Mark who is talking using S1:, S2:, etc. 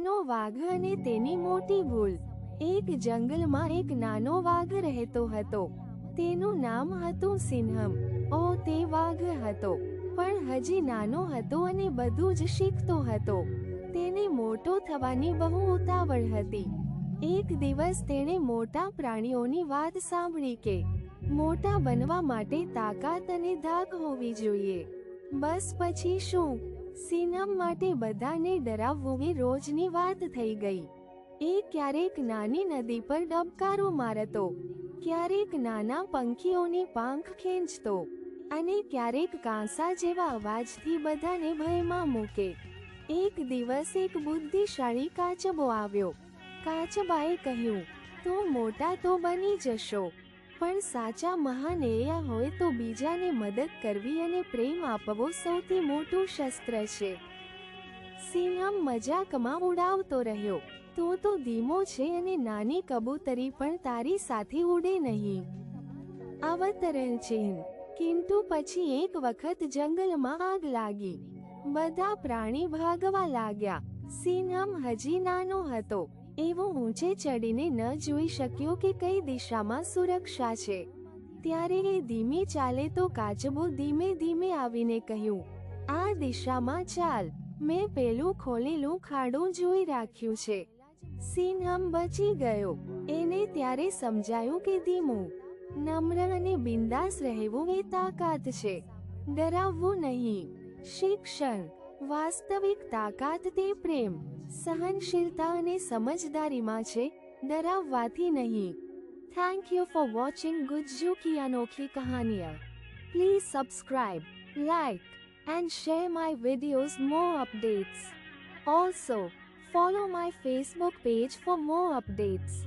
S1: નાનો વાઘ અને તેની મોટી ભૂલ. એક જંગલમાં એક નાનો વાઘ રહેતો હતો. તેનું નામ હતું સિંહમ. ઓ, તે વાઘ હતો. પણ હજી નાનો હતો અને બધું જ શીખતો હતો. તેને મોટો થવાની બહુ ઉતાવળ હતી. એક દિવસ તેણે મોટા પ્રાણીઓની વાત સાંભળી કે, મોટા બનવા માટે તાકાત અને ધાક હોવી જોઈએ. બસ પછી શું? સિનમ માટે બધાને ડરાવવું એ રોજની વાત થઈ ગઈ. એ ક્યારેક નાની નદી પર ડબકારો મારતો, ક્યારેક નાના પંખીઓની પાંખ ખેંચતો અને ક્યારેક કાંસા જેવા અવાજથી બધાને ભયમાં મૂકે. એક દિવસ એક બુદ્ધિશાળી કાચબો આવ્યો. કાચબાએ કહ્યું, તો મોટા તો બની જશો. પણ સાચા મહાન એયા હોય તો બીજાને મદદ કરવી અને પ્રેમ આપવો સૌથી મોટું શસ્ત્ર છે. સિંહમ મજાકમાં ઉડાવતો રહ્યો. તો તો ધીમો છે અને નાની કબૂતરી પણ તારી સાથે ઉડે નહીં. અવતરણ ચિહ્ન. કિંતુ પછી એક વખત જંગલમાં આગ લાગી. બધા પ્રાણી ભાગવા લાગ્યા. સિંહમ હજી નાનો હતો. એવો ઊંચે ચડીને ન જોઈ શક્યો કે કઈ દિશામાં સુરક્ષા છે. ત્યારે એ ધીમે ચાલે તો કાચબો ધીમે ધીમે આવીને કહ્યું, આ દિશામાં ચાલ. મેં પેલું ખોલેલું ખાડું જોઈ રાખ્યું છે. સિંહમ બચી ગયો. એને ત્યારે સમજાયું કે ધીમું, નમ્ર અને બિંદાસ રહેવું એ તાકાત છે. ડરાવવું નહીં. શિક્ષણ. વાસ્તવિક તાકાત તે પ્રેમ. સહનશીલતા અને સમજદારીમાં છે ડરાવવાથી નહીં thank you for watching Gujju કી અનોખી કહાનિયા please subscribe like and share my videos more updates. Also, follow my Facebook page for more updates.